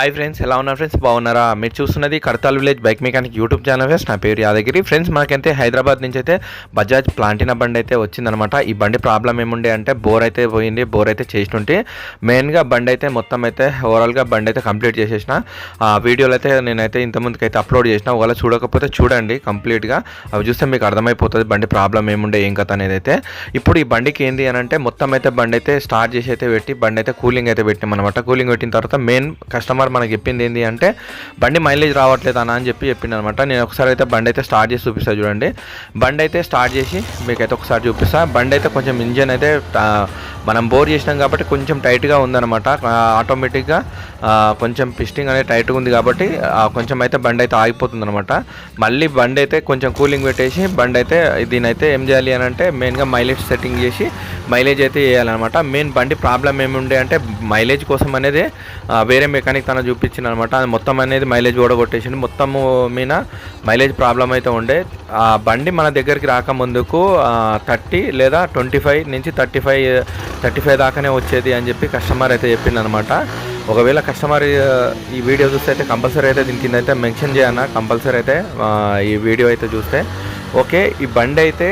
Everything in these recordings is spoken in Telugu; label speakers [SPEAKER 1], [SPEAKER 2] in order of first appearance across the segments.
[SPEAKER 1] హాయ్ ఫ్రెండ్స్ ఎలా ఉన్నారు ఫ్రెండ్స్ బాగున్నారా? మీరు చూస్తున్నది Kadthal village bike mechanic YouTube channel friends. నా పేరు యాదగిరి. ఫ్రెండ్స్ మనకైతే హైదరాబాద్ నుంచి అయితే బజాజ్ ప్లాంటినా బండి అయితే వచ్చిందనమాట ఈ బండి ప్రాబ్లం ఏముండే అంటే బోర్ అయితే పోయింది బోర్ అయితే చేసినట్టే మెయిన్గా బండి అయితే మొత్తం అయితే ఓవరాల్గా బండి అయితే కంప్లీట్ చేసేసిన. ఆ వీడియోలు అయితే నేనైతే ఇంతకుముందుకు అయితే అప్లోడ్ చేసిన. ఒకవేళ చూడకపోతే చూడండి కంప్లీట్గా. అవి చూస్తే మీకు అర్థమైపోతుంది బండి ప్రాబ్లం ఏముండే ఏం కథ అనేది అయితే. ఇప్పుడు ఈ బండికి ఏంది అని అంటే మొత్తం అయితే బండి అయితే స్టార్ట్ చేసి అయితే పెట్టి బండి అయితే కూలింగ్ అయితే పెట్టినాం అనమాట కూలింగ్ పెట్టిన తర్వాత మెయిన్ కస్టమర్ మనకి చెప్పింది ఏంటి అంటే బండి మైలేజ్ రావట్లేదు అన్న అని చెప్పి చెప్పింది అనమాట నేను ఒకసారి అయితే బండి అయితే స్టార్ట్ చేసి చూపిస్తా చూడండి. బండి అయితే స్టార్ట్ చేసి మీకైతే ఒకసారి చూపిస్తాను బండి అయితే కొంచెం ఇంజన్ అయితే మనం బోర్ చేసినాం కాబట్టి కొంచెం టైట్గా ఉందన్నమాట. ఆటోమేటిక్గా కొంచెం పిస్టింగ్ అనేది టైట్గా ఉంది కాబట్టి కొంచెం అయితే బండి అయితే ఆగిపోతుంది అనమాట మళ్ళీ బండి అయితే కొంచెం కూలింగ్ పెట్టేసి బండి అయితే దీని అయితే ఏం చేయాలి అని అంటే మెయిన్గా మైలేజ్ సెట్టింగ్ చేసి మైలేజ్ అయితే వేయాలన్నమాట. మెయిన్ బండి ప్రాబ్లం ఏముండే అంటే మైలేజ్ కోసం అనేది వేరే మెకానిక్ తన చూపించింది అనమాట అది మొత్తం అనేది మైలేజ్ కూడా కొట్టేసింది మొత్తము మీద మైలేజ్ ప్రాబ్లం అయితే ఉండే. ఆ బండి మన దగ్గరికి రాకముందుకు థర్టీ లేదా ట్వంటీ ఫైవ్ నుంచి థర్టీ ఫైవ్ థర్టీ ఫైవ్ దాకానే వచ్చేది అని చెప్పి కస్టమర్ అయితే చెప్పింది అనమాట ఒకవేళ కస్టమర్ ఈ వీడియో చూస్తే అయితే కంపల్సరీ అయితే దీని కింద అయితే మెన్షన్ చేయన్న కంపల్సరీ అయితే ఈ వీడియో అయితే చూస్తే. ఓకే ఈ బండి అయితే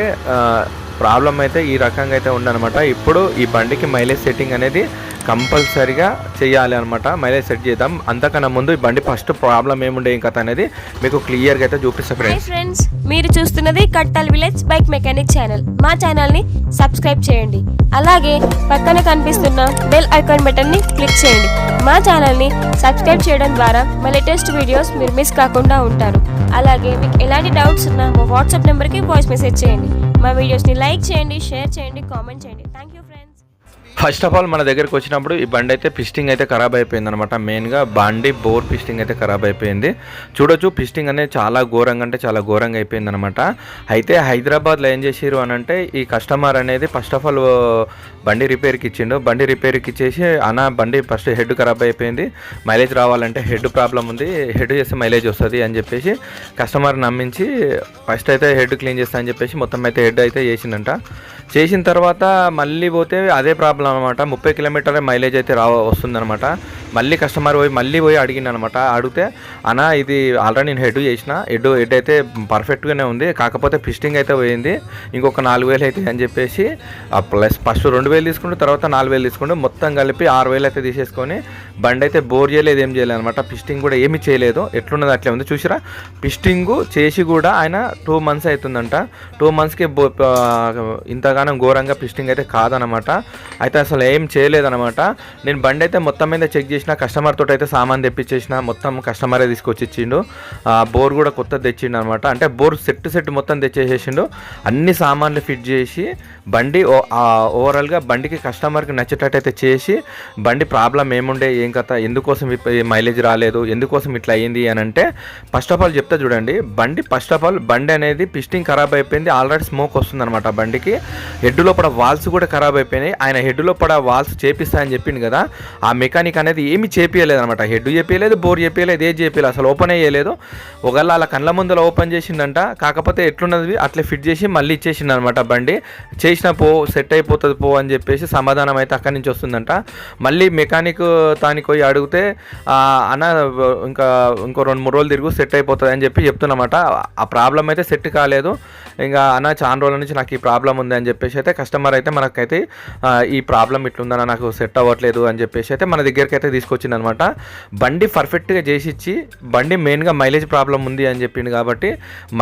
[SPEAKER 1] ప్రాబ్లం అయితే ఈ రకంగా అయితే ఉందన్నమాట ఇప్పుడు ఈ బండికి మైలేజ్ సెట్టింగ్ అనేది కంపల్సరీగా చేయాలి అనమాట మైలేజ్ సెట్ చేద్దాం. అంతకన్నా ముందు ఈ బండి ఫస్ట్ ప్రాబ్లం ఏముండే కథ అనేది మీకు క్లియర్గా అయితే చూపిస్తా ఫ్రెండ్స్
[SPEAKER 2] ఫ్రెండ్స్ మీరు చూస్తున్నది Kattal village bike mechanic channel మా ఛానల్ని సబ్స్క్రైబ్ చేయండి. అలాగే పక్కన కనిపిస్తున్న బెల్ ఐకాన్ బటన్ని క్లిక్ చేయండి. మా ఛానల్ని సబ్స్క్రైబ్ చేయడం ద్వారా మా లేటెస్ట్ వీడియోస్ మీరు మిస్ కాకుండా ఉంటారు. అలాగే మీకు ఎలాంటి డౌట్స్ ఉన్నా మా వాట్సాప్ నెంబర్కి వాయిస్ మెసేజ్ చేయండి. మా వీడియోస్ని లైక్ చేయండి షేర్ చేయండి కామెంట్ చేయండి. Thank you
[SPEAKER 1] first of all మన దగ్గరకు వచ్చినప్పుడు ఈ బండి అయితే పిస్టింగ్ అయితే ఖరాబ్ అయిపోయింది అనమాట మెయిన్గా బండి బోర్ పిస్టింగ్ అయితే ఖరాబ్ అయిపోయింది. చూడొచ్చు పిస్టింగ్ అనేది చాలా ఘోరంగా అంటే చాలా ఘోరంగా అయిపోయింది అనమాట అయితే హైదరాబాద్లో ఏం చేసిరు అని అంటే ఈ కస్టమర్ అనేది ఫస్ట్ ఆఫ్ ఆల్ బండి రిపేర్కి ఇచ్చిండు. బండి రిపేర్కి ఇచ్చేసి అన్న బండి ఫస్ట్ హెడ్ ఖరాబ్ అయిపోయింది. మైలేజ్ రావాలంటే హెడ్ ప్రాబ్లం ఉంది. హెడ్ చేస్తే మైలేజ్ వస్తుంది అని చెప్పేసి కస్టమర్ నమ్మించి ఫస్ట్ అయితే హెడ్ క్లీన్ చేస్తా అని చెప్పేసి మొత్తం అయితే హెడ్ అయితే చేసిందంట. చేసిన తర్వాత మళ్ళీ పోతే అదే ప్రాబ్లం అనమాట ముప్పై కిలోమీటర్ల మైలేజ్ అయితే రా వస్తుందనమాట మళ్ళీ కస్టమర్ పోయి మళ్ళీ పోయి అడిగింది అనమాట అడిగితే అన్న ఇది ఆల్రెడీ నేను హెడ్ చేసిన. హెడ్ హెడ్ అయితే పర్ఫెక్ట్గానే ఉంది. కాకపోతే ఫిస్టింగ్ అయితే పోయింది. ఇంకొక నాలుగు వేలు అయితే అని చెప్పేసి ప్లస్ ఫస్ట్ రెండు వేలు తీసుకుంటూ తర్వాత నాలుగు వేలు తీసుకుంటూ మొత్తం కలిపి ఆరు వేలు అయితే తీసేసుకొని బండి అయితే బోర్ చేయలేదు ఏం చేయలేదు అనమాట. పిస్టింగ్ కూడా ఏమి చేయలేదు. ఎట్లున్నది అట్లే ఉంది చూసిరా? పిస్టింగ్ చేసి కూడా ఆయన టూ మంత్స్ అవుతుందంట టూ మంత్స్కి బో ఇంతగానం ఘోరంగా పిస్టింగ్ అయితే కాదనమాట. అయితే అసలు ఏం చేయలేదనమాట. నేను బండి అయితే మొత్తం మీద చెక్ చేసిన కస్టమర్ తోటి అయితే సామాన్ తెప్పించేసిన మొత్తం కస్టమరే తీసుకొచ్చి ఇచ్చిండు ఆ, బోర్ కూడా కొత్త తెచ్చిండు అనమాట అంటే బోర్ సెట్ సెట్ మొత్తం తెచ్చేసేసిండు. అన్ని సామాన్లు ఫిట్ చేసి బండి ఓ- ఓవరాల్గా బండికి కస్టమర్కి నచ్చేటట్టయితే చేసి బండి ప్రాబ్లం ఏముండే ఏం కథ? ఎందుకోసం మైలేజ్ రాలేదు? ఎందుకోసం ఇట్లా అయ్యింది అని అంటే ఫస్ట్ ఆఫ్ ఆల్ చెప్తా చూడండి. బండి ఫస్ట్ ఆఫ్ ఆల్ బండి అనేది పిస్టింగ్ ఖరాబ్ అయిపోయింది. ఆల్రెడీ స్మోక్ వస్తుంది అనమాట బండికి. హెడ్ లోపల వాల్స్ కూడా ఖరాబ్ అయిపోయినాయి. ఆయన హెడ్ లోపల వాల్స్ చేపిస్తా అని చెప్పిండు కదా. ఆ మెకానిక్ అనేది ఏమి చేపియలేదు అనమాట హెడ్ చేపియలేదు బోర్ చేపియలేదు ఏది చేపియలేదు. అసలు ఓపెన్ అయ్యలేదు. ఒకవేళ అలా కళ్ళ ముందర ఓపెన్ చేసిందంట కాకపోతే ఎట్లున్నది? అట్లా ఫిట్ చేసి మళ్ళీ ఇచ్చేసింది అనమాట బండి. చేసిన పో సెట్ అయిపోతుంది పో అని చెప్పేసి సమాధానం అయితే అక్కడి నుంచి వస్తుందంట. మళ్ళీ మెకానిక్ తాను తానికి పోయి అడిగితే అన్న ఇంకా ఇంకో రెండు మూడు రోజులు తిరుగు సెట్ అయిపోతుంది అని చెప్పి చెప్తున్నమాట. ఆ ప్రాబ్లం అయితే సెట్ కాలేదు. ఇంకా అన్న చాలా రోజుల నుంచి నాకు ఈ ప్రాబ్లం ఉంది అని చెప్పేసి అయితే కస్టమర్ అయితే మనకైతే ఈ ప్రాబ్లం ఇట్లుందన్న నాకు సెట్ అవ్వట్లేదు అని చెప్పేసి అయితే మన దగ్గరికి అయితే తీసుకొచ్చింది అనమాట బండి పర్ఫెక్ట్గా చేసి ఇచ్చి బండి మెయిన్గా మైలేజ్ ప్రాబ్లం ఉంది అని చెప్పిండు కాబట్టి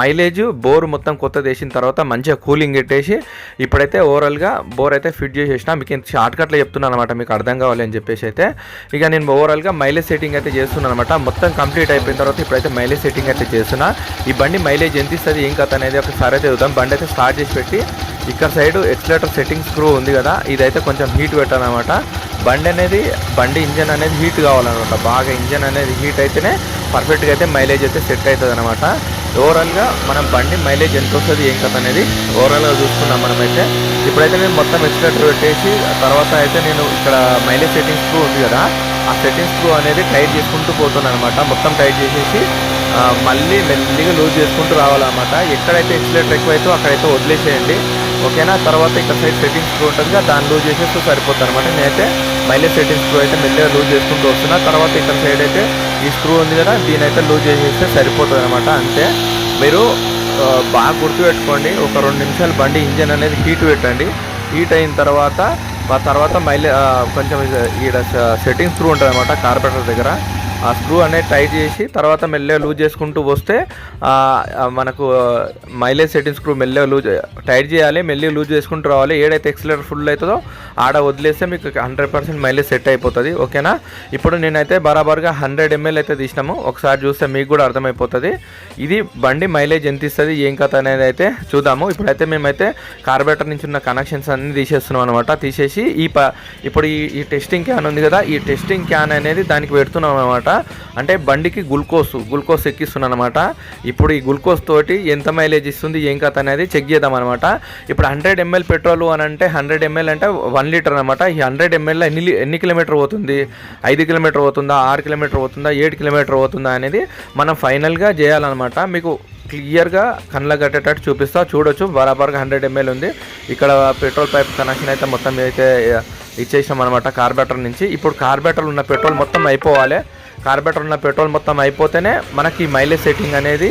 [SPEAKER 1] మైలేజ్ బోర్ మొత్తం కొత్త వేసిన తర్వాత మంచిగా కూలింగ్ పెట్టేసి ఇప్పుడైతే ఓవరాల్గా బోర్ అయితే ఫిట్ చేసేసిన మీకు ఇంత షార్ట్ కట్లో చెప్తున్నాను అనమాట మీకు అర్థం కావాలి అని చెప్పేసి అయితే. ఇక నేను ఓవరాల్గా మైలేజ్ సెట్టింగ్ అయితే చేస్తున్నాను అనమాట. మొత్తం కంప్లీట్ అయిపోయిన తర్వాత ఇప్పుడైతే మైలేజ్ సెట్టింగ్ అయితే చేస్తున్నా. ఈ బండి మైలేజ్ ఎంత ఇస్తుంది ఏం కథ అనేది ఒకసారి అయితే చూద్దాం. బండి అయితే స్టార్ట్ చేసి పెట్టి ఇక్కడ సైడ్ ఎక్స్లేటర్ సెట్టింగ్ స్క్రూ ఉంది కదా ఇదైతే కొంచెం హీట్ పెట్టాలన్నమాట. బండి అనేది బండి ఇంజన్ అనేది హీట్ కావాలన్నమాట. బాగా ఇంజన్ అనేది హీట్ అయితేనే పర్ఫెక్ట్గా అయితే మైలేజ్ అయితే సెట్ అవుతుంది అనమాట ఓవరాల్గా మనం బండి మైలేజ్ ఎంత వస్తుంది ఏం కథ అనేది ఓవరాల్గా చూసుకున్నాం మనమైతే. ఇప్పుడైతే నేను మొత్తం ఎక్స్లేటర్ పెట్టేసి తర్వాత అయితే నేను ఇక్కడ మైలేజ్ సెట్టింగ్ స్క్రూ ఉంది కదా ఆ సెట్టింగ్ స్క్రూ అనేది టైట్ చేసుకుంటూ పోతుంది అనమాట మొత్తం టైట్ చేసేసి మళ్ళీ మెల్లిగా లూజ్ చేసుకుంటూ రావాలన్నమాట. ఎక్కడైతే ఎక్సిలేటర్ ఎక్కువైతే అక్కడైతే వదిలేసేయండి. ఓకేనా? తర్వాత ఇక్కడ సైడ్ సెట్టింగ్స్ ఉంటుంది దాన్ని లూజ్ చేసేస్తూ సరిపోతుంది అనమాట నేనైతే మైలేజ్ సెట్టింగ్ స్క్రూ అయితే మెల్లగా లూజ్ చేసుకుంటూ వస్తున్నా. తర్వాత ఇక్కడ సైడ్ అయితే ఈ స్క్రూ ఉంది కదా దీని అయితే లూజ్ చేసేస్తే సరిపోతుంది అనమాట అంతే. మీరు బాగా గుర్తుపెట్టుకోండి. ఒక రెండు నిమిషాలు బండి ఇంజన్ అనేది హీట్ పెట్టండి. హీట్ అయిన తర్వాత తర్వాత మైలే కొంచెం ఈడ సెట్టింగ్స్ త్రూ ఉంటుంది అనమాట కార్పెంటర్ దగ్గర. ఆ స్క్రూ అనేది టైట్ చేసి తర్వాత మెల్లగా లూజ్ చేసుకుంటూ వస్తే మనకు మైలేజ్ సెట్టింగ్ స్క్రూ మెల్లగా లూజ్ టైట్ చేయాలి మెల్లగా లూజ్ చేసుకుంటూ రావాలి. ఏడైతే ఎక్సిలేటర్ ఫుల్ అవుతుందో ఆడ వదిలేస్తే మీకు హండ్రెడ్ పర్సెంట్ మైలేజ్ సెట్ అయిపోతుంది. ఓకేనా ఇప్పుడు నేనైతే బరాబర్గా హండ్రెడ్ ఎంఎల్ అయితే తీసినాము. ఒకసారి చూస్తే మీకు కూడా అర్థమైపోతుంది. ఇది బండి మైలేజ్ ఎంత ఇస్తుంది ఏం కథ అనేది అయితే చూద్దాము. ఇప్పుడైతే మేమైతే కార్బేటర్ నుంచి ఉన్న కనెక్షన్స్ అన్ని తీసేస్తున్నాం అనమాట తీసేసి ఈ ప ఇప్పుడు ఈ ఈ టెస్టింగ్ క్యాన్ ఉంది కదా ఈ టెస్టింగ్ క్యాన్ అనేది దానికి పెడుతున్నాం అనమాట అంటే బండికి గ్లూకోజ్ గ్లూకోజ్ ఎక్కిస్తున్నాను అనమాట ఇప్పుడు ఈ గ్లూకోజ్ తోటి ఎంత మైలేజ్ ఇస్తుంది ఏం కథ అనేది చెక్ చేద్దాం అనమాట. ఇప్పుడు హండ్రెడ్ ఎంఎల్ పెట్రోల్ అని అంటే హండ్రెడ్ ఎంఎల్ అంటే వన్ లీటర్ అనమాట. ఈ హండ్రెడ్ ఎంఎల్ ఎన్ని ఎన్ని కిలోమీటర్ పోతుంది? ఐదు కిలోమీటర్ పోతుందా? ఆరు కిలోమీటర్ పోతుందా? ఏడు కిలోమీటర్ పోతుందా అనేది మనం ఫైనల్గా చేయాలన్నమాట. మీకు క్లియర్గా కళ్ళ కట్టేటట్టు చూపిస్తా చూడొచ్చు. బరాబర్గా హండ్రెడ్ ఎంఎల్ ఉంది. ఇక్కడ పెట్రోల్ పైప్ కనెక్షన్ అయితే మొత్తం అయితే ఇచ్చేసాం అనమాట కార్బేటర్ నుంచి. ఇప్పుడు కార్బేటర్ ఉన్న పెట్రోల్ మొత్తం అయిపోవాలి. కార్బేటర్ ఉన్న పెట్రోల్ మొత్తం అయిపోతేనే మనకి మైలేజ్ సెట్టింగ్ అనేది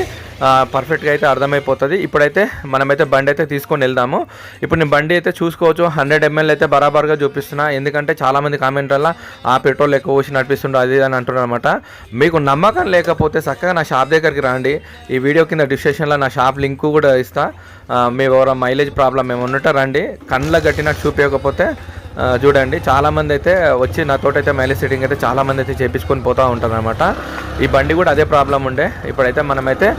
[SPEAKER 1] పర్ఫెక్ట్గా అయితే అర్థమైపోతుంది. ఇప్పుడైతే మనమైతే బండి అయితే తీసుకొని వెళ్దాము. ఇప్పుడు నేను బండి అయితే చూసుకోవచ్చు. హండ్రెడ్ ఎంఎల్ అయితే బరాబర్గా చూపిస్తున్నా. ఎందుకంటే చాలామంది కామెంట్ వల్ల ఆ పెట్రోల్ ఎక్కువ పోసి నడిపిస్తుండో అది ఇది అని అంటున్నారు అనమాట మీకు నమ్మకం లేకపోతే చక్కగా నా షాప్ దగ్గరికి రండి. ఈ వీడియో కింద డిస్క్రిప్షన్లో నా షాప్ లింక్ కూడా ఇస్తా. మీ ఎవరో మైలేజ్ ప్రాబ్లం ఏమైనా రండి. కళ్ళ గట్టినట్టు చూపించకపోతే చూడండి చాలామంది అయితే వచ్చి నాతోటి అయితే మైలేజ్ సెట్టింగ్ అయితే చాలామంది అయితే చేపించుకొని పోతూ ఉంటారు ఈ బండి కూడా అదే ప్రాబ్లం ఉండే. ఇప్పుడైతే మనమైతే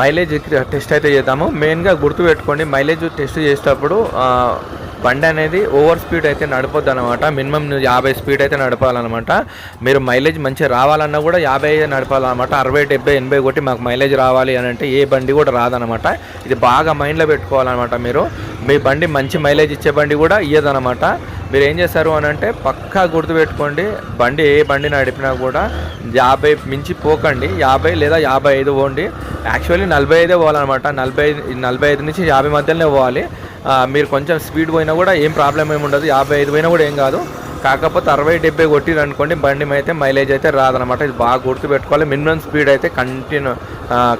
[SPEAKER 1] మైలేజ్ టెస్ట్ అయితే చేద్దాము. మెయిన్గా గుర్తుపెట్టుకోండి మైలేజ్ టెస్ట్ చేసేటప్పుడు బండి అనేది ఓవర్ స్పీడ్ అయితే నడపొద్దు అనమాట మినిమం యాభై స్పీడ్ అయితే నడపాలన్నమాట. మీరు మైలేజ్ మంచిగా రావాలన్నా కూడా యాభై అయితే నడపాలన్నమాట. అరవై డెబ్బై ఎనభై కొట్టి మాకు మైలేజ్ రావాలి అని అంటే ఏ బండి కూడా రాదనమాట ఇది బాగా మైండ్లో పెట్టుకోవాలన్నమాట మీరు. మీ బండి మంచి మైలేజ్ ఇచ్చే బండి కూడా ఇయ్యదనమాట మీరు ఏం చేస్తారు అని అంటే పక్కా గుర్తుపెట్టుకోండి బండి ఏ బండి నడిపినా కూడా యాభై మించి పోకండి. యాభై లేదా యాభై ఐదు పోండి. యాక్చువల్లీ నలభై ఐదే పోవాలన్నమాట. నలభై ఐదు నలభై ఐదు నుంచి యాభై మధ్యలోనే పోవాలి. మీరు కొంచెం స్పీడ్ పోయినా కూడా ఏం ప్రాబ్లం ఏమి ఉండదు. యాభై ఐదు పోయినా కూడా ఏం కాదు. కాకపోతే అరవై డెబ్బై కొట్టిరు అనుకోండి బండి అయితే మైలేజ్ అయితే రాదనమాట ఇది బాగా గుర్తుపెట్టుకోవాలి మినిమం స్పీడ్ అయితే కంటిన్యూ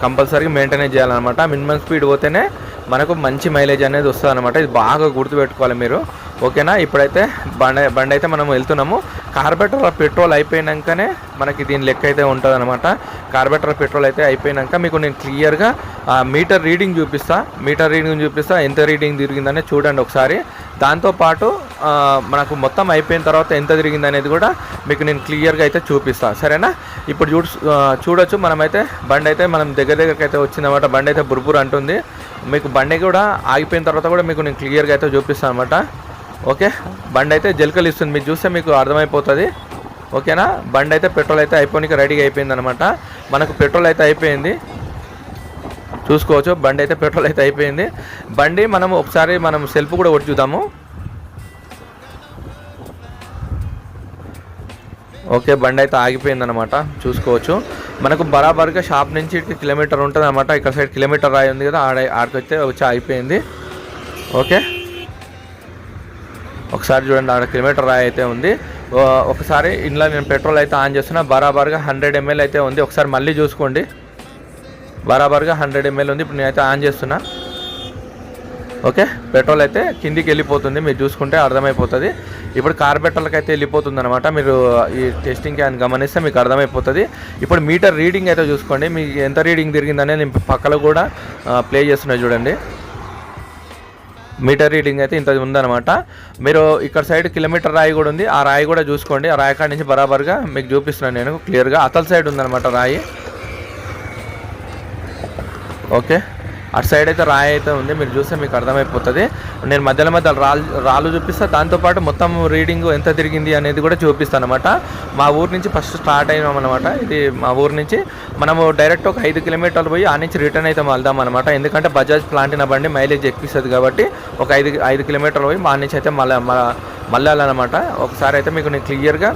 [SPEAKER 1] కంపల్సరీగా మెయింటైన్ చేయాలన్నమాట. మినిమం స్పీడ్ పోతేనే మనకు మంచి మైలేజ్ అనేది వస్తుంది అనమాట ఇది బాగా గుర్తుపెట్టుకోవాలి మీరు. ఓకేనా? ఇప్పుడైతే బండి బండి అయితే మనం వెళ్తున్నాము. కార్బెటర్ పెట్రోల్ అయిపోయినాకనే మనకి దీని లెక్క అయితే ఉంటుంది అనమాట కార్బెటర్ పెట్రోల్ అయితే అయిపోయినాక మీకు నేను క్లియర్గా మీటర్ రీడింగ్ చూపిస్తా. మీటర్ రీడింగ్ చూపిస్తా ఎంత రీడింగ్ తిరిగిందనే చూడండి ఒకసారి. దాంతోపాటు మనకు మొత్తం అయిపోయిన తర్వాత ఎంత తిరిగింది అనేది కూడా మీకు నేను క్లియర్గా అయితే చూపిస్తాను సరేనా? ఇప్పుడు చూ చూడొచ్చు. మనమైతే బండి అయితే మనం దగ్గర దగ్గరికి అయితే వచ్చిందన్నమాట. బండి అయితే బుర్బుర్ అంటుంది. మీకు బండి కూడా ఆగిపోయిన తర్వాత కూడా మీకు నేను క్లియర్గా అయితే చూపిస్తాను అనమాట ఓకే? బండి అయితే జలకలు ఇస్తుంది మీరు చూస్తే మీకు అర్థమైపోతుంది. ఓకేనా? బండి అయితే పెట్రోల్ అయితే అయిపోయినాక రెడీగా అయిపోయింది అనమాట మనకు పెట్రోల్ అయితే అయిపోయింది. చూసుకోవచ్చు. బండి అయితే పెట్రోల్ అయితే అయిపోయింది. బండి మనం ఒకసారి మనం సెల్ఫ్ కూడా కొట్టి చూద్దాము. ఓకే బండి అయితే ఆగిపోయింది అనమాట చూసుకోవచ్చు. మనకు బరాబర్గా షాప్ నుంచి కిలోమీటర్ ఉంటుంది అనమాట ఇక్కడ సైడ్ కిలోమీటర్ రాయి ఉంది కదా ఆడ ఆడికొస్తే వచ్చి ఆగిపోయింది. ఓకే? ఒకసారి చూడండి అక్కడ కిలోమీటర్ రాయి అయితే ఉంది. ఒకసారి ఇంట్లో నేను పెట్రోల్ అయితే ఆన్ చేస్తున్నా. బరాబర్గా హండ్రెడ్ ఎంఎల్ అయితే ఉంది. ఒకసారి మళ్ళీ చూసుకోండి. బరాబర్గా హండ్రెడ్ ఎంఎల్ ఉంది. ఇప్పుడు నేనైతే ఆన్ చేస్తున్నా. ఓకే? పెట్రోల్ అయితే కిందికి వెళ్ళిపోతుంది. మీరు చూసుకుంటే అర్థమైపోతుంది. ఇప్పుడు కార్ పెట్రోల్కి అయితే వెళ్ళిపోతుంది అనమాట మీరు ఈ టెస్టింగ్ క్యాన్ గమనిస్తే మీకు అర్థమైపోతుంది. ఇప్పుడు మీటర్ రీడింగ్ అయితే చూసుకోండి. మీకు ఎంత రీడింగ్ తిరిగిందనే నేను పక్కలో కూడా ప్లే చేస్తున్నా చూడండి. మీటర్ రీడింగ్ అయితే ఇంత ఉందన్నమాట. మీరు ఇక్కడ సైడ్ కిలోమీటర్ రాయి కూడా ఉంది. ఆ రాయి కూడా చూసుకోండి. ఆ రాయి కాడ నుంచి బరాబర్గా మీకు చూపిస్తున్నాను నేను. క్లియర్గా అతల సైడ్ ఉందన్నమాట రాయి. ఓకే. అటు సైడ్ అయితే రాయి అయితే ఉంది. మీరు చూస్తే మీకు అర్థమైపోతుంది. నేను మధ్యలో మధ్యలో రాళ్ళు రాళ్ళు చూపిస్తా. దాంతోపాటు మొత్తం రీడింగ్ ఎంత తిరిగింది అనేది కూడా చూపిస్తాను అనమాట మా ఊరు నుంచి ఫస్ట్ స్టార్ట్ అయినాం అనమాట ఇది మా ఊరు నుంచి మనము డైరెక్ట్ ఒక ఐదు కిలోమీటర్లు పోయి ఆ నుంచి రిటర్న్ అయితే వెళ్దాం అనమాట ఎందుకంటే బజాజ్ ప్లాంటిన బండి మైలేజ్ ఎక్కిస్తుంది కాబట్టి ఒక ఐదు ఐదు కిలోమీటర్లు పోయి మా నుంచి అయితే మళ్ళీ మళ్ళాలన్నమాట. ఒకసారి అయితే మీకు నేను క్లియర్గా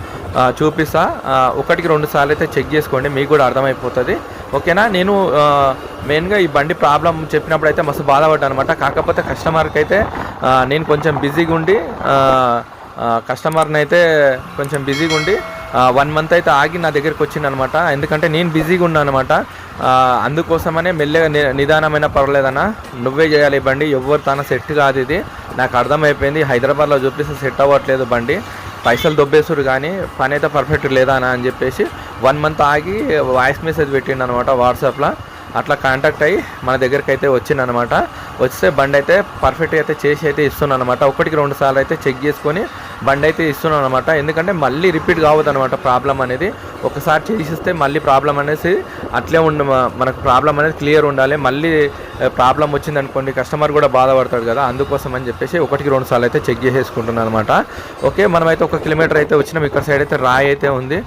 [SPEAKER 1] చూపిస్తా. ఒకటికి రెండు సార్లు అయితే చెక్ చేసుకోండి. మీకు కూడా అర్థమైపోతుంది. ఓకేనా? నేను మెయిన్గా ఈ బండి ప్రాబ్లం చెప్పినప్పుడు అయితే మస్తు బాధపడ్డాను అనమాట కాకపోతే కస్టమర్కి అయితే నేను కొంచెం బిజీగా ఉండి కస్టమర్ని అయితే కొంచెం బిజీగా ఉండి వన్ మంత్ అయితే ఆగి నా దగ్గరికి వచ్చింది అనమాట ఎందుకంటే నేను బిజీగా ఉన్నాను అనమాట అందుకోసమనే మెల్లగా నిదానమైన పర్వాలేదన్నా నువ్వే చేయాలి ఈ బండి ఎవరు తన సెట్ కాదు ఇది. నాకు అర్థమైపోయింది హైదరాబాద్లో చూపిస్తే సెట్ అవ్వట్లేదు బండి. పైసలు దొబ్బేసారు కానీ పని అయితే పర్ఫెక్ట్ లేదా అని చెప్పేసి వన్ మంత్ ఆగి వాయిస్ మెసేజ్ పెట్టిండు అనమాట వాట్సాప్లో అట్లా కాంటాక్ట్ అయ్యి మన దగ్గరికి అయితే వచ్చిందనమాట వస్తే బండి అయితే పర్ఫెక్ట్గా అయితే చేసి అయితే ఇస్తున్నాను అనమాట ఒకటికి రెండు సార్లు అయితే చెక్ చేసుకొని బండి అయితే ఇస్తున్నాను అనమాట ఎందుకంటే మళ్ళీ రిపీట్ కావద్దు అనమాట ప్రాబ్లం అనేది. ఒకసారి చేసిస్తే మళ్ళీ ప్రాబ్లం అనేసి అట్లే ఉండ మనకు ప్రాబ్లం అనేది క్లియర్ ఉండాలి. మళ్ళీ ప్రాబ్లం వచ్చింది అనుకోండి కస్టమర్ కూడా బాధపడతాడు కదా. అందుకోసం అని చెప్పేసి ఒకటికి రెండు సార్లు అయితే చెక్ చేసేసుకుంటున్నాను అనమాట ఓకే మనమైతే ఒక కిలోమీటర్ అయితే వచ్చినాం. ఇక్కడ సైడ్ అయితే రాయి అయితే ఉంది.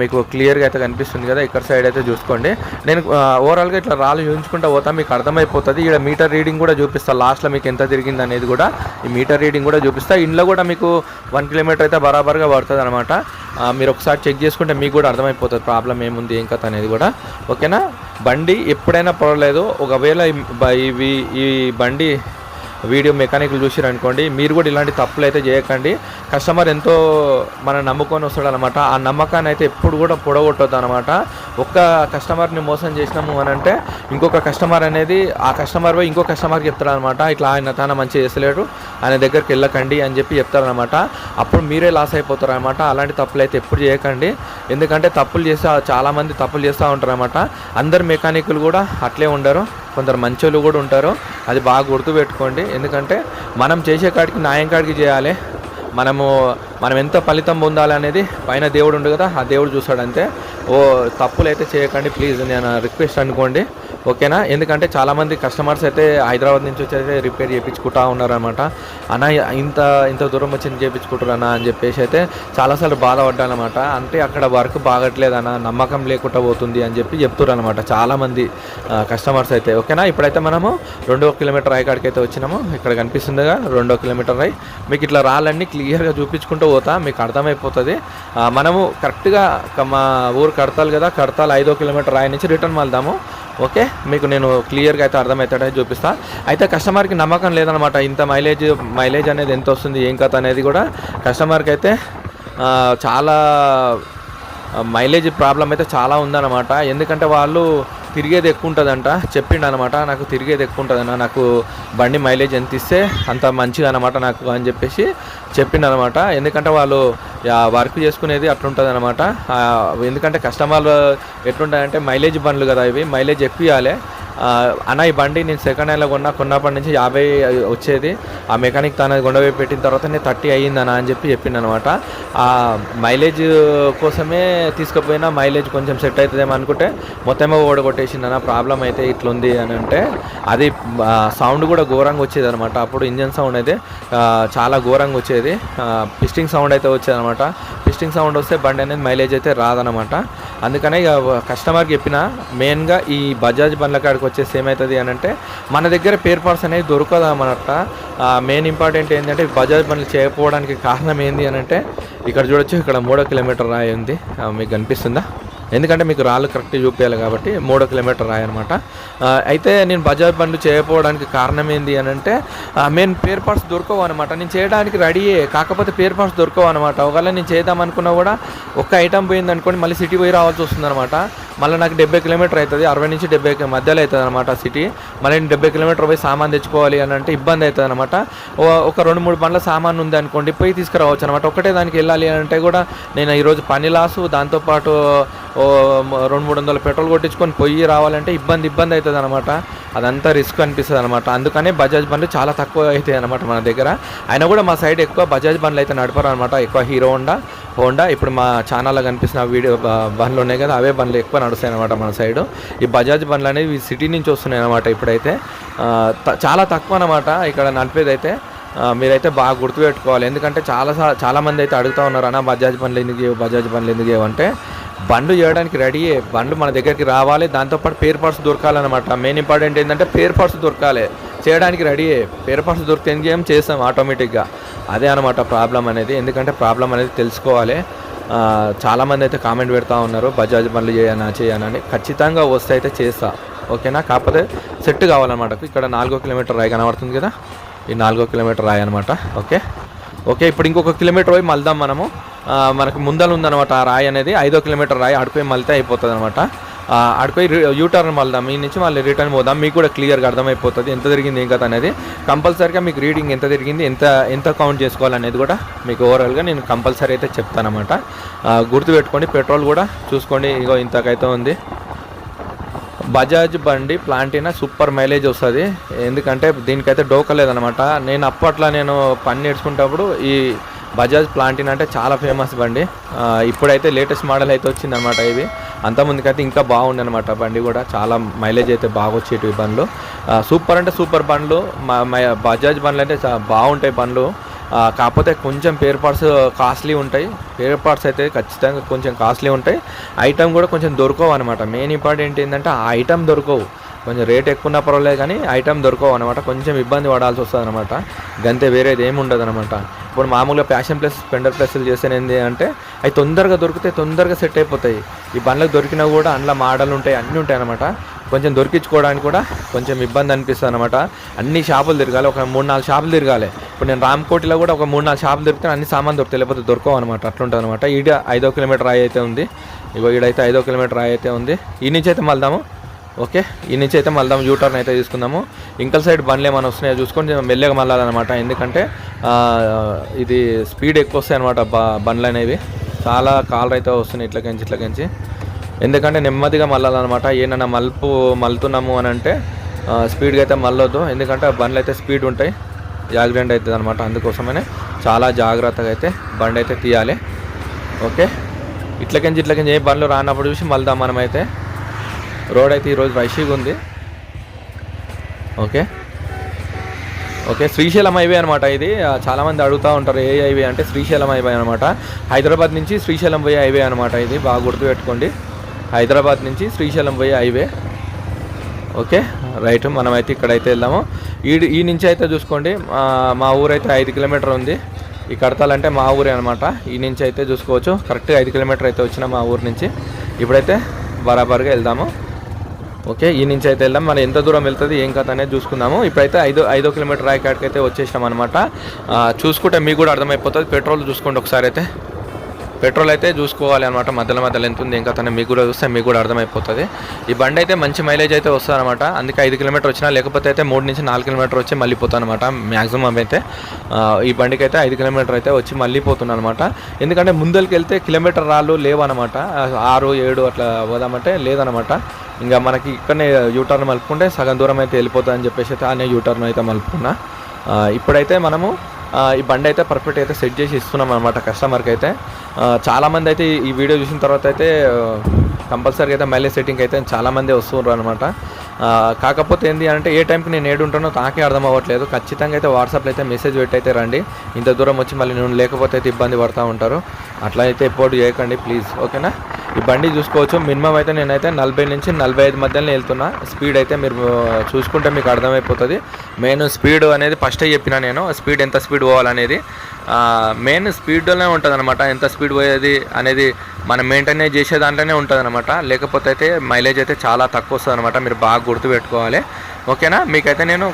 [SPEAKER 1] మీకు క్లియర్గా అయితే కనిపిస్తుంది కదా. ఇక్కడ సైడ్ అయితే చూసుకోండి. నేను ఓవరాల్గా ఇట్లా రాళ్ళు చూపించుకుంటా పోతా మీకు అర్థమైపోతుంది. ఇక్కడ మీటర్ రీడింగ్ కూడా చూపిస్తా. లాస్ట్లో మీకు ఎంత తిరిగింది అనేది కూడా ఈ మీటర్ రీడింగ్ కూడా చూపిస్తా. ఇంట్లో కూడా మీకు వన్ కిలోమీటర్ అయితే బరాబర్గా పడుతుంది అనమాట మీరు ఒకసారి చెక్ చేసుకుంటే మీకు కూడా అర్థమైపోతుంది ప్రాబ్లం ఏముంది ఏం కథ అనేది కూడా. ఓకేనా? బండి ఎప్పుడైనా పర్వాలేదు ఒకవేళ ఇవి ఈ బండి వీడియో మెకానిక్లు చూసిరు అనుకోండి మీరు కూడా ఇలాంటి తప్పులు అయితే చేయకండి. కస్టమర్ ఎంతో మన నమ్ముకొని వస్తాడు అనమాట ఆ నమ్మకాన్ని అయితే ఎప్పుడు కూడా పొడగొట్టొద్దు అనమాట ఒక్క కస్టమర్ని మోసం చేసినాము అని అంటే ఇంకొక కస్టమర్ అనేది ఆ కస్టమర్ పోయి ఇంకో కస్టమర్కి చెప్తాడు అనమాట ఇట్లా ఆయన తన మంచిగా చేస్తలేడు ఆయన దగ్గరికి వెళ్ళకండి అని చెప్పి చెప్తారనమాట అప్పుడు మీరే లాస్ అయిపోతారు అనమాట అలాంటి తప్పులు అయితే ఎప్పుడు చేయకండి. ఎందుకంటే తప్పులు చేస్తే చాలామంది తప్పులు చేస్తూ ఉంటారు అనమాట అందరు మెకానిక్లు కూడా అట్లే ఉండరు. కొందరు మంచోళ్ళు కూడా ఉంటారు. అది బాగా గుర్తుపెట్టుకోండి ఎందుకంటే మనం చేసే కాడికి న్యాయం కాడికి చేయాలి. మనము మనం ఎంత ఫలితం పొందాలనేది పైన దేవుడు ఉండు కదా ఆ దేవుడు చూస్తాడంతే ఓ తప్పులు అయితే చేయకండి. ప్లీజ్ నేను రిక్వెస్ట్ అనుకోండి. ఓకేనా? ఎందుకంటే చాలామంది కస్టమర్స్ అయితే హైదరాబాద్ నుంచి వచ్చి అయితే రిపేర్ చేయించుకుంటా ఉన్నారనమాట అన్న ఇంత ఇంత దూరం వచ్చింది చేయించుకుంటారన్నా అని చెప్పేసి అయితే చాలాసార్లు బాధపడ్డానమాట అంటే అక్కడ వర్క్ బాగట్లేదన్న నమ్మకం లేకుండా పోతుంది అని చెప్పి చెప్తున్నారనమాట చాలామంది కస్టమర్స్ అయితే. ఓకేనా? ఇప్పుడైతే మనము రెండో కిలోమీటర్ రాయి కాడికి అయితే వచ్చినాము. ఇక్కడ కనిపిస్తుందిగా రెండో కిలోమీటర్ రాయి. మీకు ఇట్లా రాళ్ళన్నీ క్లియర్గా చూపించుకుంటూ పోతా మీకు అర్థమైపోతుంది. మనము కరెక్ట్గా మా ఊరు కడతాలి కదా కడతాలి ఐదో కిలోమీటర్ రాయి నుంచి రిటర్న్ వెళ్దాము ఓకే? మీకు నేను క్లియర్గా అయితే అర్థమవుతాడని చూపిస్తా. అయితే కస్టమర్కి నమ్మకం లేదనమాట. ఇంత మైలేజ్ మైలేజ్ అనేది ఎంత వస్తుంది ఏం కథ అనేది కూడా. కస్టమర్కి అయితే చాలా మైలేజ్ ప్రాబ్లం అయితే చాలా ఉందన్నమాట ఎందుకంటే వాళ్ళు తిరిగేది ఎక్కువ ఉంటుందంట. చెప్పిండు అనమాట నాకు తిరిగేది ఎక్కువ ఉంటుందన్న నాకు బండి మైలేజ్ ఎంత ఇస్తే అంత మంచిది అనమాట నాకు అని చెప్పేసి చెప్పిండు అనమాట ఎందుకంటే వాళ్ళు వర్క్ చేసుకునేది అట్లుంటుంది అనమాట ఎందుకంటే కస్టమర్లు ఎట్లుంటాయంటే మైలేజ్ బండ్లు కదా ఇవి మైలేజ్ ఎక్కువ ఇవ్వాలి. అన్న ఈ బండి నేను సెకండ్ హ్యాండ్లో కొన్నా కొన్నప్పటి నుంచి యాభై వచ్చేది. ఆ మెకానిక్ తన గుండె పెట్టిన తర్వాత నేను థర్టీ అయ్యింది అని చెప్పి చెప్పింది అనమాట ఆ మైలేజ్ కోసమే తీసుకుపోయినా మైలేజ్ కొంచెం సెట్ అవుతుందేమో అనుకుంటే మొత్తమే ఓడగొట్టేసింది అన్న ప్రాబ్లం అయితే ఇట్లుంది అని అంటే అది సౌండ్ కూడా ఘోరంగా వచ్చేది అనమాట అప్పుడు ఇంజన్ సౌండ్ అయితే చాలా ఘోరంగా వచ్చేది. పిస్టింగ్ సౌండ్ అయితే వచ్చేది అనమాట పిస్టింగ్ సౌండ్ వస్తే బండి అనేది మైలేజ్ అయితే రాదనమాట అందుకనే ఇక కస్టమర్కి చెప్పిన మెయిన్గా ఈ బజాజ్ బండ్ల కాడికి వచ్చేసి ఏమవుతుంది అని అంటే మన దగ్గర పేర్ పార్ట్స్ అనేది దొరకదు మెయిన్ ఇంపార్టెంట్ ఏంటంటే బజాజ్ బండ్లు చేయకపోవడానికి కారణం ఏంది అని అంటే ఇక్కడ చూడొచ్చు ఇక్కడ మూడో కిలోమీటర్ రాయి ఉంది. మీకు కనిపిస్తుందా? ఎందుకంటే మీకు రాళ్ళు కరెక్ట్ చూపించాలి కాబట్టి మూడో కిలోమీటర్ రాయనమాట అయితే నేను బజాజ్ బండ్లు చేయకపోవడానికి కారణం ఏంది అని అంటే మెయిన్ పేర్ పార్ట్స్ దొరకవు అనమాట నేను చేయడానికి రెడీయే కాకపోతే పేర్ పార్ట్స్ దొరకవు అనమాట ఒకవేళ నేను చేద్దాం అనుకున్నా కూడా ఒక్క ఐటమ్ పోయింది అనుకోండి మళ్ళీ సిటీ పోయి రావాల్సి వస్తుంది అనమాట మళ్ళీ నాకు డెబ్బై కిలోమీటర్ అవుతుంది అరవై నుంచి డెబ్బై కి మధ్యలో అవుతుంది అనమాట సిటీ మళ్ళీ నేను డెబ్బై కిలోమీటర్ పోయి సామాన్ తెచ్చుకోవాలి అని అంటే ఇబ్బంది అవుతుంది అనమాట ఒక రెండు మూడు బండ్ల సామాన్ ఉంది అనుకోండి పోయి తీసుకురావచ్చు అనమాట ఒకటే దానికి వెళ్ళాలి అని అంటే కూడా నేను ఈరోజు పని లాసు దాంతోపాటు రెండు మూడు వందల పెట్రోల్ కొట్టించుకొని పొయ్యి రావాలంటే ఇబ్బంది ఇబ్బంది అవుతుంది అనమాట అదంతా రిస్క్ అనిపిస్తుంది అనమాట అందుకనే బజాజ్ బండ్లు చాలా తక్కువ అవుతాయి అనమాట మన దగ్గర. అయినా కూడా మా సైడ్ ఎక్కువ బజాజ్ బండ్లు అయితే నడపరు అనమాట ఎక్కువ హీరో హోండా హోండా ఇప్పుడు మా ఛానల్లో కనిపిస్తున్న వీడియో బండ్లు ఉన్నాయి కదా అవే బండ్లు ఎక్కువ నడుస్తాయి అనమాట మన సైడు. ఈ బజాజ్ బండ్లు అనేవి సిటీ నుంచి వస్తున్నాయి అనమాట ఇప్పుడైతే చాలా తక్కువ అనమాట ఇక్కడ నడిపేది అయితే మీరైతే బాగా గుర్తుపెట్టుకోవాలి. ఎందుకంటే చాలా చాలామంది చాలా మంది అయితే అడుగుతా ఉన్నారు అన్న బజాజ్ బండ్లు ఎందుకు బజాజ్ బండ్లు ఎందుకు అంటే బండ్లు చేయడానికి రెడీ బండ్లు మన దగ్గరికి రావాలి దాంతోపాటు పేర్ పార్ట్స్ దొరకాలన్నమాట. మెయిన్ ఇంపార్టెంట్ ఏంటంటే పేర్ పార్ట్స్ దొరకాలి. చేయడానికి రెడీ పేర్ పార్ట్స్ దొరికితే ఏం చేస్తాం ఆటోమేటిక్గా అదే అనమాట ప్రాబ్లం అనేది. ఎందుకంటే ప్రాబ్లం అనేది తెలుసుకోవాలి. చాలామంది అయితే కామెంట్ పెడతా ఉన్నారు బజాజ్ బండ్లు చేయనా చేయనని ఖచ్చితంగా వస్తే అయితే చేస్తా. ఓకేనా? కాకపోతే సెట్ కావాలన్నమాట. ఇక్కడ నాలుగో కిలోమీటర్ రాయి కనబడుతుంది కదా? ఈ నాలుగో కిలోమీటర్ రాయి అనమాట ఓకే? ఓకే ఇప్పుడు ఇంకొక కిలోమీటర్ పోయి మళ్దాం మనము. మనకు ముందర ఉందన్నమాట ఆ రాయి అనేది. ఐదో కిలోమీటర్ రాయి ఆడిపోయి మళ్ళీ అయిపోతుంది అనమాట ఆడిపోయి యూటర్న్ మళ్దాం. మీ నుంచి మళ్ళీ రిటర్న్ పోదాం. మీకు కూడా క్లియర్గా అర్థమైపోతుంది. ఎంత తిరిగింది ఏం కదా అనేది. కంపల్సరీగా మీకు రీడింగ్ ఎంత తిరిగింది ఎంత ఎంత కౌంట్ చేసుకోవాలనేది కూడా మీకు ఓవరాల్గా నేను కంపల్సరీ అయితే చెప్తానమాట గుర్తుపెట్టుకోండి పెట్రోల్ కూడా చూసుకోండి. ఇగో ఇంతకైతే ఉంది. బజాజ్ బండి ప్లాంటినా సూపర్ మైలేజ్ వస్తుంది. ఎందుకంటే దీనికైతే డోకా లేదనమాట నేను అప్పట్లో నేను పని నేర్చుకునేటప్పుడు ఈ బజాజ్ ప్లాంటిన్ అంటే చాలా ఫేమస్ బండి. ఇప్పుడైతే లేటెస్ట్ మోడల్ అయితే వచ్చిందనమాట ఇది. అంతకుముందుకైతే ఇంకా బాగుంది అనమాట బండి కూడా. చాలా మైలేజ్ అయితే బాగా వచ్చేటివి బండ్లు. సూపర్ అంటే సూపర్ బండ్లు. మా బజాజ్ బండ్లు అంటే బాగుంటాయి బండ్లు. కాకపోతే కొంచెం పేర్ పార్ట్స్ కాస్ట్లీ ఉంటాయి. పేర్ పార్ట్స్ అయితే ఖచ్చితంగా కొంచెం కాస్ట్లీ ఉంటాయి. ఐటమ్ కూడా కొంచెం దొరకవు అనమాట మెయిన్ ఇంపార్టెంట్ ఏంటంటే ఆ ఐటమ్ దొరకవు. కొంచెం రేట్ ఎక్కువ ఉన్నా పర్వాలేదు కానీ ఐటమ్ దొరకవు అనమాట కొంచెం ఇబ్బంది పడాల్సి వస్తుంది అనమాట గంతే వేరేది ఏమి ఉండదు అనమాట ఇప్పుడు మామూలుగా ప్యాషన్ ప్లస్ స్పెండర్ ప్లస్లు చేసేది ఏంటి అంటే అవి తొందరగా దొరికితే తొందరగా సెట్ అయిపోతాయి. ఈ బండ్లకు దొరికినా కూడా అందులో మోడల్ ఉంటాయి అన్నీ ఉంటాయి అనమాట కొంచెం దొరికించుకోవడానికి కూడా కొంచెం ఇబ్బంది అనిపిస్తుంది అనమాట అన్ని షాపులు తిరగాలి ఒక మూడు నాలుగు షాపులు తిరగాలి. ఇప్పుడు నేను రామ్కోటిలో కూడా ఒక మూడు నాలుగు షాపులు దొరికితే అన్ని సామాన్ దొరుకుతాయి లేకపోతే దొరకవు అనమాట అట్లుంటుంది అనమాట ఈడ ఐదో కిలోమీటర్ రాయి అయితే ఉంది. ఇగో ఈడైతే ఐదో కిలోమీటర్ రాయి అయితే ఉంది. ఈ నుంచి అయితే మళ్దాము. ఓకే ఈ నుంచి అయితే మళ్ళీ యూటర్న్ అయితే తీసుకుందాము. ఇంకల్ సైడ్ బండ్లు ఏమైనా వస్తున్నాయో చూసుకొని మెల్లగా మళ్ళాలన్నమాట. ఎందుకంటే ఇది స్పీడ్ ఎక్కువ వస్తాయి అనమాట బండ్లు అనేవి. చాలా కాలర్ అయితే వస్తున్నాయి ఇట్లకించి ఇట్లకించి ఎందుకంటే నెమ్మదిగా మళ్ళాలన్నమాట. ఏమన్నా మలుపు మలుతున్నాము అని అంటే స్పీడ్గా అయితే మళ్ళొద్దు. ఎందుకంటే ఆ బండ్లు అయితే స్పీడ్ ఉంటాయి. యాక్సిడెంట్ అవుతుంది అనమాట అందుకోసమనే. చాలా జాగ్రత్తగా అయితే బండి అయితే తీయాలి. ఓకే ఇట్లకించి ఇట్లకించి ఏ బండ్లు రానప్పుడు చూసి మళ్దాం మనమైతే రోడ్ అయితే ఈరోజు రషీగా ఉంది. ఓకే. ఓకే శ్రీశైలం హైవే అనమాట ఇది. చాలామంది అడుగుతూ ఉంటారు ఏ హైవే అంటే శ్రీశైలం హైవే అనమాట హైదరాబాద్ నుంచి శ్రీశైలం పోయే హైవే అనమాట ఇది బాగా గుర్తుపెట్టుకోండి. హైదరాబాద్ నుంచి శ్రీశైలం పోయే హైవే. ఓకే రైట్ మనమైతే ఇక్కడైతే వెళ్దాము. ఈ ఈ నుంచి అయితే చూసుకోండి మా ఊరైతే ఐదు కిలోమీటర్ ఉంది. ఈ కడతాలంటే మా ఊరే అనమాట ఈ నుంచి అయితే చూసుకోవచ్చు. కరెక్ట్గా ఐదు కిలోమీటర్ అయితే వచ్చిన మా ఊరు నుంచి. ఇప్పుడైతే బరాబర్గా వెళ్దాము. ఓకే ఈ నుంచి అయితే వెళ్దాం. మరి ఎంత దూరం వెళ్తుంది ఏం కథ అనేది చూసుకుందాము. ఇప్పుడైతే ఐదో ఐదో కిలోమీటర్ రాయకాడికి అయితే వచ్చేసినాం అనమాట చూసుకుంటే మీకు కూడా అర్థమైపోతుంది. పెట్రోల్ చూసుకోండి ఒకసారి అయితే. పెట్రోల్ అయితే చూసుకోవాలి అనమాట మధ్యలో మధ్యలో ఎంత ఉంది ఇంకా తన మీకు కూడా చూస్తే మీకు కూడా అర్థమైపోతుంది. ఈ బండి అయితే మంచి మైలేజ్ అయితే వస్తుంది అనమాట అందుకే ఐదు కిలోమీటర్ వచ్చినా లేకపోతే అయితే మూడు నుంచి నాలుగు కిలోమీటర్ వచ్చి మళ్ళీ పోతాను అనమాట మ్యాక్సిమం అయితే ఈ బండికి అయితే ఐదు కిలోమీటర్ అయితే వచ్చి మళ్ళీ పోతున్నాను అనమాట ఎందుకంటే ముందరికి వెళ్తే కిలోమీటర్ రాళ్ళు లేవన్నమాట. ఆరు ఏడు అట్లా పోదామంటే లేదనమాట ఇంకా మనకి ఇక్కడనే యూటర్న్ మలుపుకుంటే సగం దూరం అయితే వెళ్ళిపోతుందని చెప్పేసి అయితే ఆనే యూటర్న్ అయితే మలుపుకున్నా. ఇప్పుడైతే మనము ఈ బండి అయితే పర్ఫెక్ట్ అయితే సెట్ చేసి ఇస్తున్నాం అనమాట కస్టమర్కి అయితే. చాలామంది అయితే ఈ వీడియో చూసిన తర్వాత అయితే కంపల్సరీగా అయితే మైలేజ్ సెట్టింగ్ అయితే చాలామంది వస్తున్నారు అనమాట కాకపోతే ఏంటి అంటే ఏ టైంకి నేను ఏడు ఉంటానో నాకే అర్థం అవ్వట్లేదు. ఖచ్చితంగా అయితే వాట్సాప్లో అయితే మెసేజ్ పెట్టి అయితే రండి. ఇంత దూరం వచ్చి మళ్ళీ నేను లేకపోతే అయితే ఇబ్బంది పడుతూ ఉంటారు. అట్లా అయితే ఎప్పుడు చేయకండి ప్లీజ్. ఓకేనా? ఈ బండి చూసుకోవచ్చు. మినిమం అయితే నేనైతే నలభై నుంచి నలభై ఐదు మధ్యలో వెళ్తున్నా. స్పీడ్ అయితే మీరు చూసుకుంటే మీకు అర్థమైపోతుంది. మెయిన్ స్పీడ్ అనేది ఫస్ట్ చెప్పిన నేను. స్పీడ్ ఎంత స్పీడ్ పోవాలనేది. మెయిన్ స్పీడ్లోనే ఉంటుంది అనమాట ఎంత స్పీడ్ పోయేది అనేది మనం మెయింటైన్ చేసే దాంట్లోనే ఉంటుంది అనమాట లేకపోతే అయితే మైలేజ్ అయితే చాలా తక్కువ వస్తుంది అనమాట మీరు బాగా గుర్తుపెట్టుకోవాలి ఓకేనా? మీకైతే నేను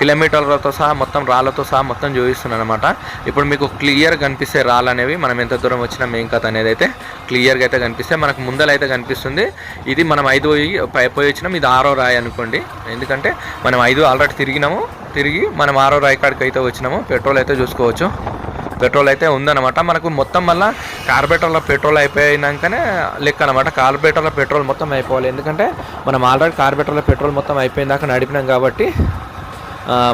[SPEAKER 1] కిలోమీటర్లతో సహా మొత్తం రాళ్ళతో సహా మొత్తం చూపిస్తున్నాను అనమాట ఇప్పుడు మీకు క్లియర్గా కనిపిస్తే రాళ్ళు అనేవి మనం ఎంత దూరం వచ్చినా మేం కథ అనేది అయితే క్లియర్గా అయితే కనిపిస్తే మనకు ముందలైతే అయితే కనిపిస్తుంది. ఇది మనం ఐదు పోయి పోయి వచ్చినాం. ఇది ఆరో రాయి అనుకోండి. ఎందుకంటే మనం ఐదు ఆల్రెడీ తిరిగినాము. తిరిగి మనం ఆరో రాయి కాడికి అయితే వచ్చినాము. పెట్రోల్ అయితే చూసుకోవచ్చు. పెట్రోల్ అయితే ఉందన్నమాట. మనకు మొత్తం మళ్ళీ కార్బెటర్లో పెట్రోల్ అయిపోయినాకనే లెక్క అనమాట కార్బెటర్లో పెట్రోల్ మొత్తం అయిపోవాలి. ఎందుకంటే మనం ఆల్రెడీ కార్బెటర్లో పెట్రోల్ మొత్తం అయిపోయిందాక నడిపినాం కాబట్టి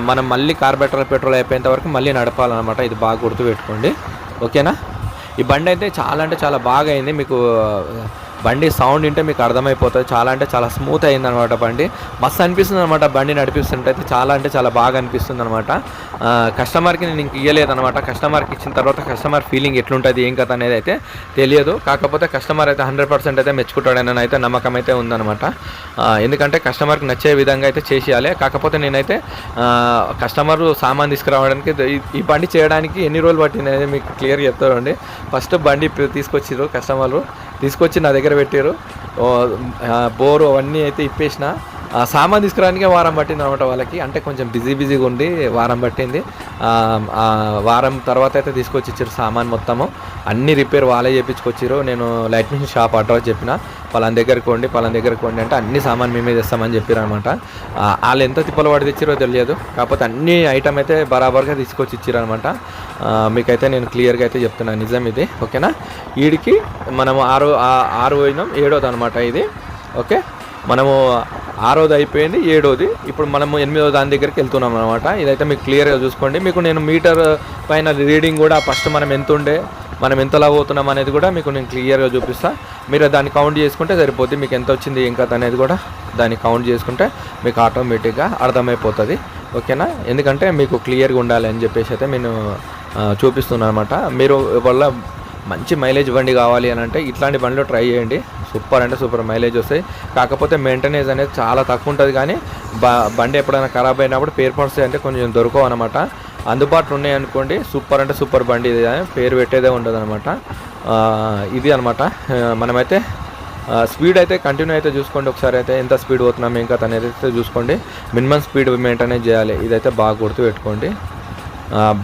[SPEAKER 1] మనం మళ్ళీ కార్బెటర్లో పెట్రోల్ అయిపోయేంత వరకు మళ్ళీ నడపాలన్నమాట. ఇది బాగా గుర్తుపెట్టుకోండి. ఓకేనా? ఈ బండి అయితే చాలా అంటే చాలా బాగా అయింది. మీకు బండి సౌండ్ వింటే మీకు అర్థమైపోతుంది. చాలా అంటే చాలా స్మూత్ అయింది అనమాట బండి. మస్తు అనిపిస్తుంది అనమాట బండి నడిపిస్తుంటే. అయితే చాలా అంటే చాలా బాగా అనిపిస్తుంది అనమాట కస్టమర్కి నేను ఇంక ఇవ్వలేదు అనమాట కస్టమర్కి ఇచ్చిన తర్వాత కస్టమర్ ఫీలింగ్ ఎట్లుంటుంది ఏం కథ అనేది అయితే తెలియదు. కాకపోతే కస్టమర్ అయితే హండ్రెడ్ పర్సెంట్ అయితే మెచ్చుకుంటాడని అయితే నమ్మకం అయితే ఉందనమాట. ఎందుకంటే కస్టమర్కి నచ్చే విధంగా అయితే చేసేయాలి. కాకపోతే నేనైతే కస్టమర్ సామాన్ తీసుకురావడానికి ఈ- బండి చేయడానికి ఎన్ని రోజులు పట్టింది అనేది మీకు క్లియర్ చెప్తారండి ఫస్ట్ బండి పి- తీసుకొచ్చిర్రు కస్టమర్లు తీసుకొచ్చి నా దగ్గర పెట్టారు. బోరు అవన్నీ అయితే ఇప్పేసిన. సామాన్ తీసుకురానికే వారం పట్టింది అనమాట వాళ్ళకి. అంటే కొంచెం బిజీ బిజీగా ఉండి వారం పట్టింది. వారం తర్వాత అయితే తీసుకొచ్చి ఇచ్చారు సామాన్ మొత్తము. అన్ని రిపేర్ వాళ్ళే చేయించుకొచ్చారు నేను లైట్ మిషన్ షాప్ అడ్రస్ చెప్పిన. పలాన దగ్గరికి కొండి పలాన్ దగ్గరికి కొండి అంటే అన్ని సామాన్ మేమే తెస్తామని చెప్పారు అనమాట వాళ్ళు ఎంత తిప్పలు పడి తెచ్చారో తెలియదు. కాకపోతే అన్ని ఐటమ్ అయితే బరాబర్గా తీసుకొచ్చి ఇచ్చారు అనమాట మీకైతే నేను క్లియర్గా అయితే చెప్తున్నాను నిజం ఇది. ఓకేనా? వీడికి మనం ఆరు ఆరు పోయినాం. ఏడోది అనమాట ఇది. ఓకే? మనము ఆరోది అయిపోయింది ఏడోది. ఇప్పుడు మనము ఎనిమిదో దాని దగ్గరికి వెళ్తున్నాం అనమాట ఇదైతే మీకు క్లియర్గా చూసుకోండి. మీకు నేను మీటర్ పైన రీడింగ్ కూడా ఫస్ట్ మనం ఎంత ఉండే మనం ఎంతలా పోతున్నాం అనేది కూడా మీకు నేను క్లియర్గా చూపిస్తాను మీరు దాన్ని కౌంట్ చేసుకుంటే సరిపోతుంది మీకు ఎంత వచ్చింది ఏం కథ అనేది కూడా దాన్ని కౌంట్ చేసుకుంటే మీకు ఆటోమేటిక్గా అర్థమైపోతుంది. ఓకేనా? ఎందుకంటే మీకు క్లియర్గా ఉండాలి అని చెప్పేసి అయితే నేను చూపిస్తున్నాను అనమాట మీరు వల్ల మంచి మైలేజ్ బండి కావాలి అని అంటే ఇట్లాంటి బండ్లు ట్రై చేయండి. సూపర్ అంటే సూపర్ మైలేజ్ వస్తాయి. కాకపోతే మెయింటెనెన్స్ అనేది చాలా తక్కువ ఉంటుంది కానీ బ బండి ఎప్పుడైనా ఖరాబ్ అయినప్పుడు పేరు పర్స్ అంటే కొంచెం దొరకవు అనమాట అందుబాటులో ఉన్నాయి అనుకోండి సూపర్ అంటే సూపర్ బండి ఇది అని పేరు పెట్టేదే ఉండదు అనమాట ఇది అనమాట మనమైతే స్పీడ్ అయితే కంటిన్యూ అయితే చూసుకోండి. ఒకసారి అయితే ఎంత స్పీడ్ పోతున్నాం ఇంకా కథ అనేది అయితే చూసుకోండి. మినిమం స్పీడ్ మెయింటైన్ చేయాలి. ఇదైతే బాగా గుర్తు పెట్టుకోండి.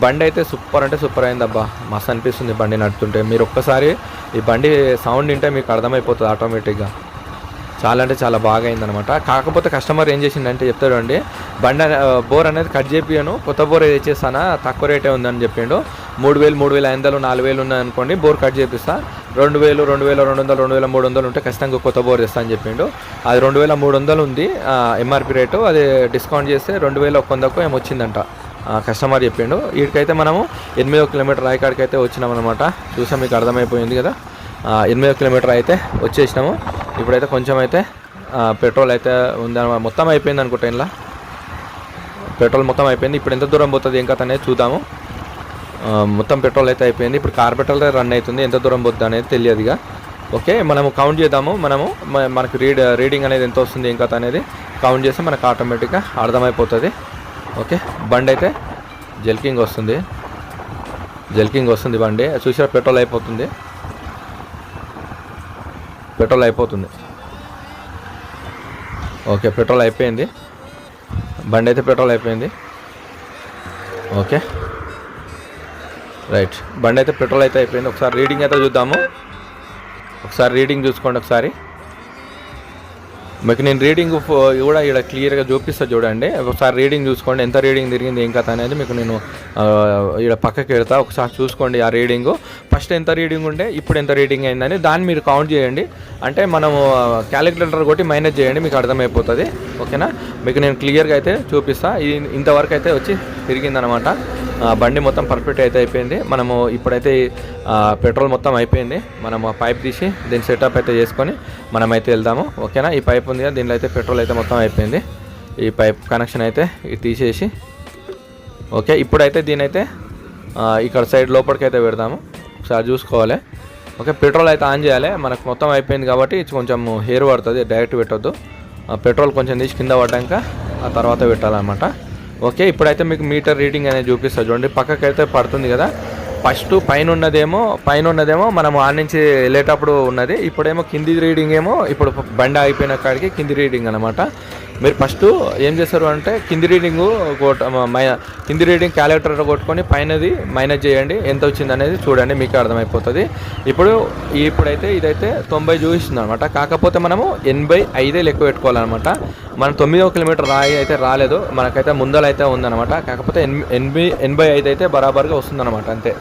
[SPEAKER 1] బండి అయితే సూపర్ అంటే సూపర్ అయింది అబ్బా మస్తు అనిపిస్తుంది బండి నడుతుంటే మీరు ఒక్కసారి ఈ బండి సౌండ్ వింటే మీకు అర్థమైపోతుంది ఆటోమేటిక్గా. చాలా అంటే చాలా బాగా అయిందనమాట కాకపోతే కస్టమర్ ఏం చేసిందంటే చెప్తాడు అండి బండి బోర్ అనేది కట్ చేపియను కొత్త బోర్ తెచ్చేస్తానా తక్కువ రేటే ఉందని చెప్పిండు. మూడు వేలు మూడు వేల ఐదు వందలు నాలుగు వేలు ఉన్నాయనుకోండి బోర్ కట్ చేపిస్తా. రెండు వేలు రెండు వేల రెండు వందలు రెండు వేల మూడు వందలు ఉంటే ఖచ్చితంగా కొత్త బోర్ తెస్తా అని చెప్పిండు. అది రెండు వేల మూడు వందలు ఉంది ఎంఆర్పి రేటు. అది డిస్కౌంట్ చేస్తే రెండు వేల ఒక వందకు ఏమో వచ్చిందంట. కస్టమర్ చెప్పిండు. వీడికైతే మనము ఎనిమిదో కిలోమీటర్ రాయకాడికి అయితే వచ్చినాం అనమాట చూసాం మీకు అర్థమైపోయింది కదా. ఎనిమిదో కిలోమీటర్ అయితే వచ్చేసినాము. ఇప్పుడైతే కొంచెం అయితే పెట్రోల్ అయితే ఉందన్నమాట. మొత్తం అయిపోయింది అనుకుంటా ఇలా పెట్రోల్ మొత్తం అయిపోయింది. ఇప్పుడు ఎంత దూరం పోతుంది ఏం కథ అనేది చూద్దాము. మొత్తం పెట్రోల్ అయితే అయిపోయింది. ఇప్పుడు కార్ పెట్రోల్ రన్ అవుతుంది. ఎంత దూరం పోతుంది అనేది తెలియదు ఇక. ఓకే మనము కౌంట్ చేద్దాము. మనము మనకు రీడ్ రీడింగ్ అనేది ఎంత వస్తుంది ఏం కథ అనేది కౌంట్ చేస్తే మనకు ఆటోమేటిక్గా అర్థమైపోతుంది. ఓకే బండి అయితే జల్కింగ్ వస్తుంది. జల్కింగ్ వస్తుంది బండి. చూసారా పెట్రోల్ అయిపోతుంది. పెట్రోల్ అయిపోతుంది. ఓకే పెట్రోల్ అయిపోయింది. బండి అయితే పెట్రోల్ అయిపోయింది. ఓకే. రైట్ బండి అయితే పెట్రోల్ అయితే అయిపోయింది. ఒకసారి రీడింగ్ అయితే చూద్దాము. ఒకసారి రీడింగ్ చూసుకోండి ఒకసారి. మీకు నేను రీడింగ్ కూడా ఇక్కడ క్లియర్గా చూపిస్తా చూడండి. ఒకసారి రీడింగ్ చూసుకోండి. ఎంత రీడింగ్ తిరిగింది ఏం కథ అనేది మీకు నేను ఇక్కడ పక్కకి వెళ్తా ఒకసారి చూసుకోండి ఆ రీడింగ్. ఫస్ట్ ఎంత రీడింగ్ ఉండే ఇప్పుడు ఎంత రీడింగ్ అయిందని దాన్ని మీరు కౌంట్ చేయండి. అంటే మనము క్యాలిక్యులేటర్ కొట్టి మైనస్ చేయండి మీకు అర్థమైపోతుంది. ఓకేనా? మీకు నేను క్లియర్గా అయితే చూపిస్తా. ఇది ఇంతవరకు అయితే వచ్చి తిరిగిందనమాట. బండి మొత్తం పర్ఫెక్ట్ అయితే అయిపోయింది. మనము ఇప్పుడైతే పెట్రోల్ మొత్తం అయిపోయింది. మనము ఆ పైప్ తీసి దీన్ని సెటప్ అయితే చేసుకొని మనం అయితే వెళ్దాము. ఓకేనా? ఈ పైప్ ఉంది కదా దీనిలో అయితే పెట్రోల్ అయితే మొత్తం అయిపోయింది. ఈ పైప్ కనెక్షన్ అయితే ఇది తీసేసి. ఓకే ఇప్పుడైతే దీనైతే ఇక్కడ సైడ్ లోపలికి అయితే పెడదాము. ఒకసారి చూసుకోవాలి. ఓకే పెట్రోల్ అయితే ఆన్ చేయాలి. మనకు మొత్తం అయిపోయింది కాబట్టి కొంచెం హెయిర్ పడుతుంది డైరెక్ట్ పెట్టొద్దు. ఆ, పెట్రోల్ కొంచెం తీసి కింద పడ్డాక ఆ తర్వాత పెట్టాలన్నమాట. ఓకే ఇప్పుడైతే మీకు మీటర్ రీడింగ్ అనేది చూపిస్తా. చూడండి పక్కకైతే పడుతుంది కదా. ఫస్ట్ పైన ఉన్నదేమో పైన ఉన్నదేమో మనం ఆ నుంచి వెళ్ళేటప్పుడు ఉన్నది. ఇప్పుడేమో కింది రీడింగ్ ఏమో ఇప్పుడు బండి అయిపోయిన కాడికి కింది రీడింగ్ అనమాట మీరు ఫస్ట్ ఏం చేస్తారు అంటే కింది రీడింగ్ కింది రీడింగ్ క్యాలిక్యులేటర్ కొట్టుకొని పైనది మైనస్ చేయండి. ఎంత వచ్చింది అనేది చూడండి మీకు అర్థమైపోతుంది. ఇప్పుడు ఇప్పుడైతే ఇదైతే తొంభై చూపిస్తుంది అనమాట కాకపోతే మనము ఎనభై ఐదే లెక్క పెట్టుకోవాలన్నమాట. మనం తొమ్మిదో కిలోమీటర్ రాయి అయితే రాలేదు. మనకైతే ముందలైతే ఉందన్నమాట. కాకపోతే ఎనభై ఎనభై ఐదు అయితే బరాబర్గా వస్తుందన్నమాట అంతే.